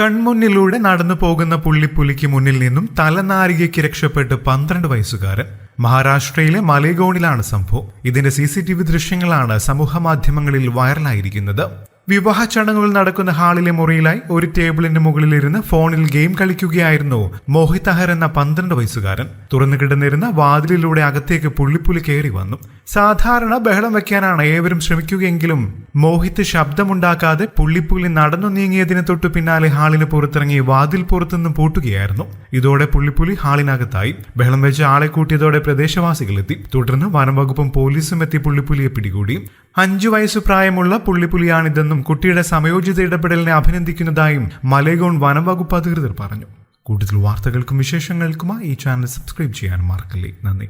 കൺമുന്നിലൂടെ നടന്നു പോകുന്ന പുള്ളിപ്പുലിക്ക് മുന്നിൽ നിന്നും തലനാരികയ്ക്ക് രക്ഷപ്പെട്ട് പന്ത്രണ്ട് വയസ്സുകാരൻ മഹാരാഷ്ട്രയിലെ മലേഗോണിലാണ് സംഭവം. ഇതിന്റെ സി സി ടി വി ദൃശ്യങ്ങളാണ് സമൂഹ മാധ്യമങ്ങളിൽ വൈറലായിരിക്കുന്നത്. വിവാഹ ചടങ്ങുകൾ നടക്കുന്ന ഹാളിലെ മുറിയിലായി ഒരു ടേബിളിന്റെ മുകളിലിരുന്ന് ഫോണിൽ ഗെയിം കളിക്കുകയായിരുന്നു മോഹിത് അഹർ എന്ന പന്ത്രണ്ട് വയസ്സുകാരൻ. തുറന്നു കിടന്നിരുന്ന വാതിലിലൂടെ അകത്തേക്ക് പുള്ളിപ്പുലി കയറി വന്നു. സാധാരണ ബഹളം വയ്ക്കാനാണ് ഏവരും ശ്രമിക്കുകയെങ്കിലും മോഹിത് ശബ്ദമുണ്ടാക്കാതെ പുള്ളിപ്പുലി നടന്നു നീങ്ങിയതിന് തൊട്ടു പിന്നാലെ ഹാളിന് പുറത്തിറങ്ങി വാതിൽ പുറത്തുനിന്നും പൂട്ടുകയായിരുന്നു. ഇതോടെ പുള്ളിപ്പുലി ഹാളിനകത്തായി. ബഹളം വെച്ച് ആളെ കൂട്ടിയതോടെ പ്രദേശവാസികൾ എത്തി തുടർന്ന് വനംവകുപ്പും പോലീസും എത്തി പുള്ളിപ്പുലിയെ പിടികൂടി. അഞ്ചു വയസ്സു പ്രായമുള്ള പുള്ളിപ്പുലിയാണിതെന്നും കുട്ടിയുടെ സമയോചിത ഇടപെടലിനെ അഭിനന്ദിക്കുന്നതായും മലേഗോൺ വനംവകുപ്പ് അധികൃതർ പറഞ്ഞു. കൂടുതൽ വാർത്തകൾക്കും വിശേഷങ്ങൾക്കുമായി ഈ ചാനൽ സബ്സ്ക്രൈബ് ചെയ്യാൻ മറക്കല്ലേ. നന്ദി.